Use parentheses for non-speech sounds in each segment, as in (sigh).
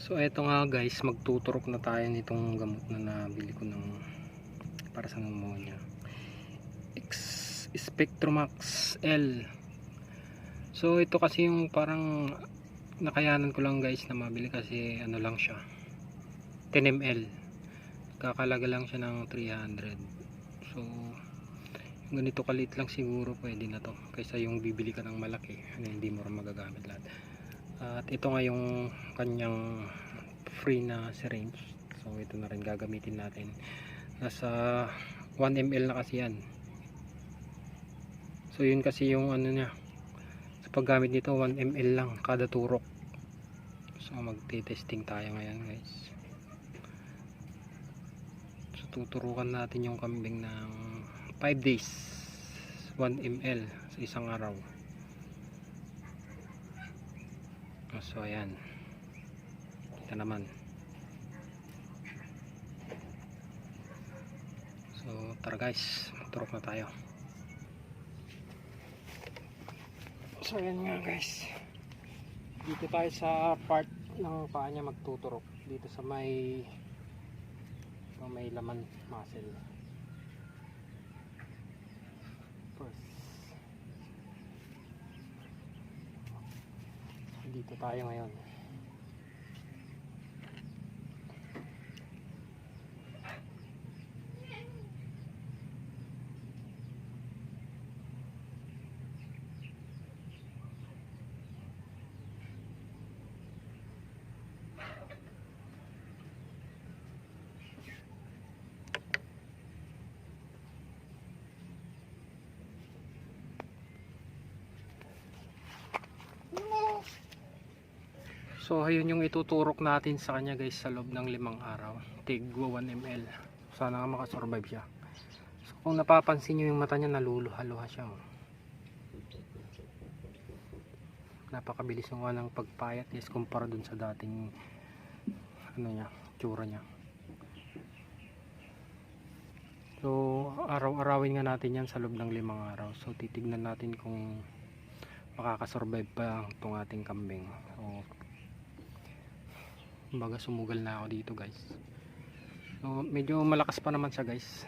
So eto nga guys, magtuturok na tayo nitong gamot na nabili ko ng para sa pneumonia. X Spectromax L. So ito kasi yung parang nakayanan ko lang guys na mabili kasi ano lang siya. 10 ml. Kakalaga lang siya ng 300. So yung ganito kalit lang siguro pwede na to kaysa yung bibili ka ng malaki na hindi mo rin magagamit. At ito nga yung kanyang free na syringe. So ito na rin gagamitin natin. Nasa 1 ml na kasi yan. So yun kasi yung ano niya. Sa paggamit nito 1 ml lang kada turok. So magte-testing tayo ngayon guys. So tuturukan natin yung kambing ng 5 days 1 ml sa isang araw. So ayan. Kita naman. So tara guys, turok na tayo. So ayan nga guys. Dito tayo sa part ng paa niya magtuturok. Dito sa may may laman muscle. Dito tayo ngayon. So ayun yung ituturok natin sa kanya guys sa loob ng limang araw. Tigwa 1 ml. Sana nga makasurvive siya. So kung napapansin nyo yung mata niya naluluha-luha siya. oh. Napakabilis nga ng pagpayat guys kumpara dun sa dating ano niya, tsura niya. So araw-arawin nga natin yan sa loob ng limang araw. So titignan natin kung makakasurvive pa itong ating kambing. So Kumbaga sumugal na ako dito guys. So, medyo malakas pa naman siya guys.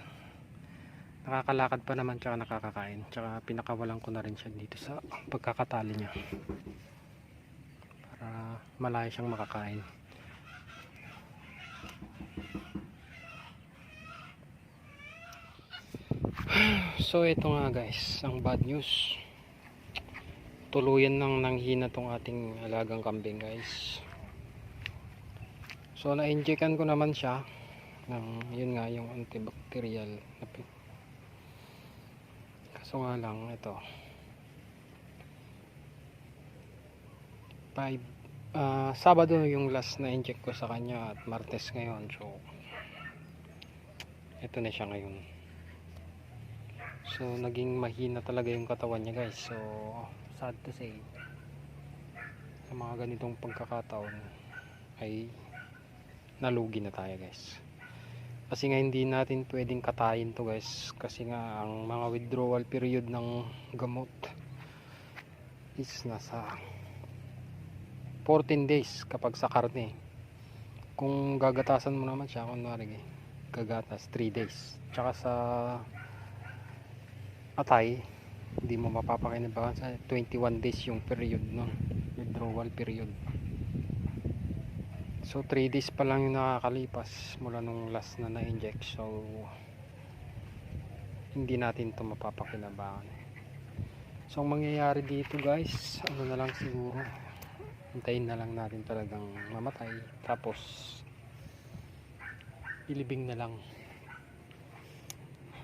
Nakakalakad pa naman tsaka nakakakain. Tsaka pinakawalan ko na rin siya dito sa pagkakatali niya. Para malayo siyang makakain. (sighs) So ito nga guys, ang bad news. Tuluyan nang nanghina tong ating alagang kambing guys. So na-injectan ko naman siya ng yun nga yung antibacterial Kaso nga lang ito. 5 ah Sabado yung last na inject ko sa kanya at Martes ngayon. So ito na siya ngayon. So naging mahina talaga yung katawan niya guys. So sad to say sa mga ganitong pagkakataon ay nalugi na tayo guys. Kasi nga hindi natin pwedeng katayin to guys. Kasi nga ang mga withdrawal period ng gamot is nasa 14 days kapag sa karne. Kung gagatasan mo naman siya kunwari gagatas 3 days. Tsaka sa atay hindi mo mapapakinabangan sa 21 days yung period no? Withdrawal period So 3 days pa lang yung nakakalipas mula nung last na na-inject. So hindi natin to mapapakinabangan. So ang mangyayari dito guys, ano na lang siguro. Hintayin na lang natin talagang mamatay. Tapos ilibing na lang.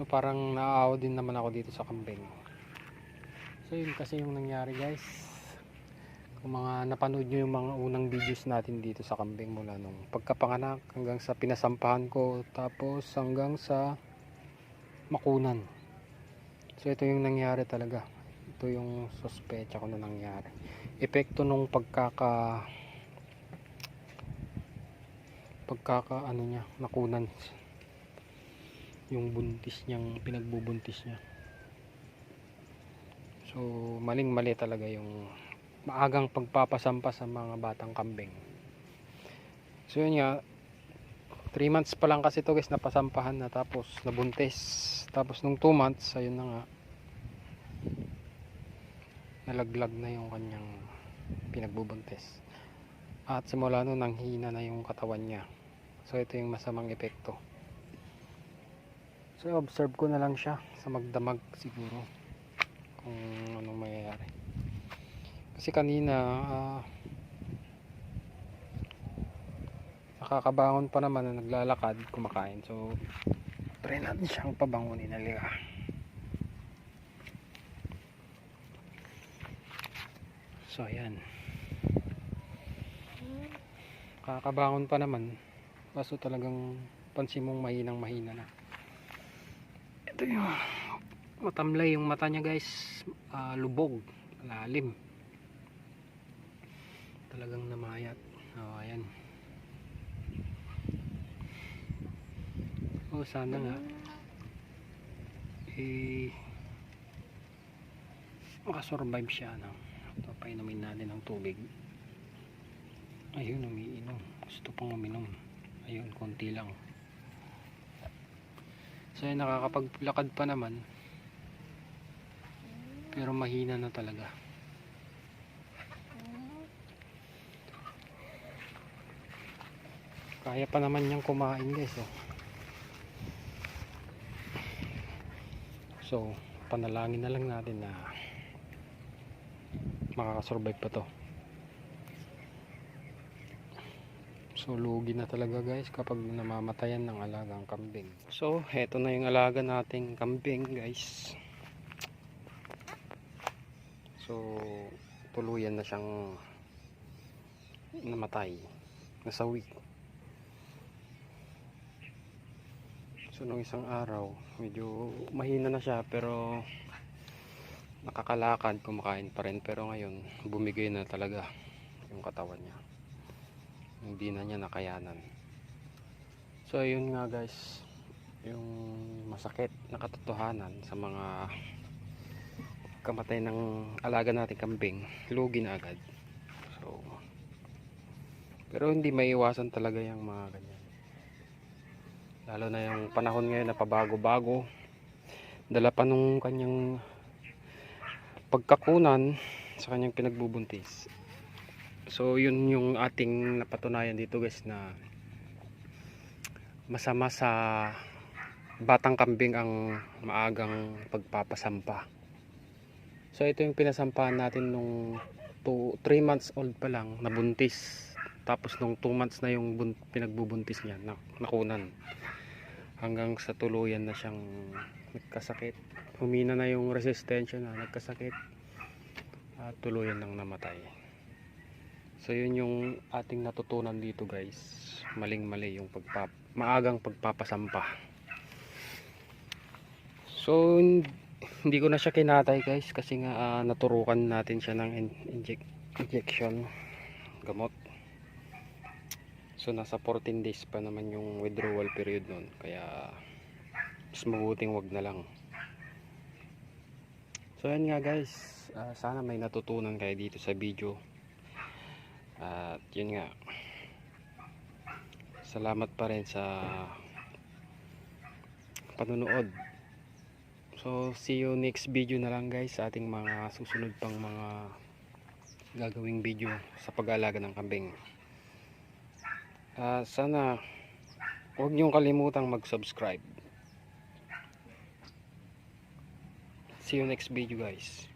So parang naaawa din naman ako dito sa kambing. So yun kasi yung nangyari guys kung mga napanood nyo yung mga unang videos natin dito sa kambing mula nung pagkapanganak hanggang sa pinasampahan ko tapos hanggang sa makunan. So ito yung nangyari talaga. Ito yung sospecha ko na nangyari. Epekto nung pagkaka pagkaka ano niya nakunan. Yung buntis niyang pinagbubuntis niya. So maling mali talaga yung maagang pagpapasampa sa mga batang kambing So yun nga, 3 months pa lang kasi to guys napasampahan na tapos nabuntis. Tapos nung 2 months, ayun na nga. Nalaglag na yung kanyang pinagbubuntis. At simula nun nanghina na yung katawan niya. So ito yung masamang epekto. So observe ko na lang siya sa magdamag siguro kung anong mangyayari. Kasi kanina ah, nakakabangon pa naman na naglalakad, kumakain. So try natin siyang pabangunin halika. So ayan. Kakabangon pa naman. Kaso talagang pansin mong mahinang mahina na. Ito yung matamlay yung mata niya guys. Ah, lubog. Lalim. Talagang namayat. Oh, ayan. Oh, sana nga. Eh, makasurvive siya. No? Ito, painumin natin ng tubig. Ayun, umiinom. Gusto pang uminom. Ayun, konti lang. So, ayun, nakakapaglakad pa naman. Pero mahina na talaga. Kaya pa naman niyang kumain guys. Oh. So, panalangin na lang natin na makakasurvive pa to. So, lugi na talaga guys kapag namamatayan ng alagang kambing. So, heto na yung alaga nating kambing guys. So, tuluyan na siyang namatay. Nasawi. So, nung isang araw, medyo mahina na siya pero nakakalakad, kumakain pa rin. Pero ngayon, bumigay na talaga yung katawan niya. Hindi na niya nakayanan. So, yun nga guys, yung masakit na katotohanan sa mga kamatay ng alaga natin kambing, lugi na agad. So, pero hindi maiwasan talaga yung mga ganyan. Lalo na yung panahon ngayon na pabago-bago. Dala pa nung kanyang pagkakunan sa kanyang pinagbubuntis. So yun yung ating napatunayan dito guys na masama sa batang kambing ang maagang pagpapasampa. So ito yung pinasampahan natin nung 3 months old pa lang nabuntis. Tapos nung 2 months na yung bun- pinagbubuntis niya na, nakunan. Hanggang sa tuluyan na siyang nagkasakit. Humina na yung resistensya na nagkasakit. At tuluyan nang namatay. So yun yung ating natutunan dito guys. Maling-mali yung pagpap maagang pagpapasampa. So hindi ko na siya kinatay guys kasi nga ah, naturukan natin siya ng in- inject injection gamot. So nasa 14 days pa naman yung withdrawal period nun kaya mas mabuting wag na lang. So yan nga guys, ah, sana may natutunan kayo dito sa video. At yun nga. Salamat pa rin sa panunood. So see you next video na lang guys sa ating mga susunod pang mga gagawing video sa pag-aalaga ng kambing. Ah, sana huwag niyong kalimutang mag-subscribe. See you next video guys.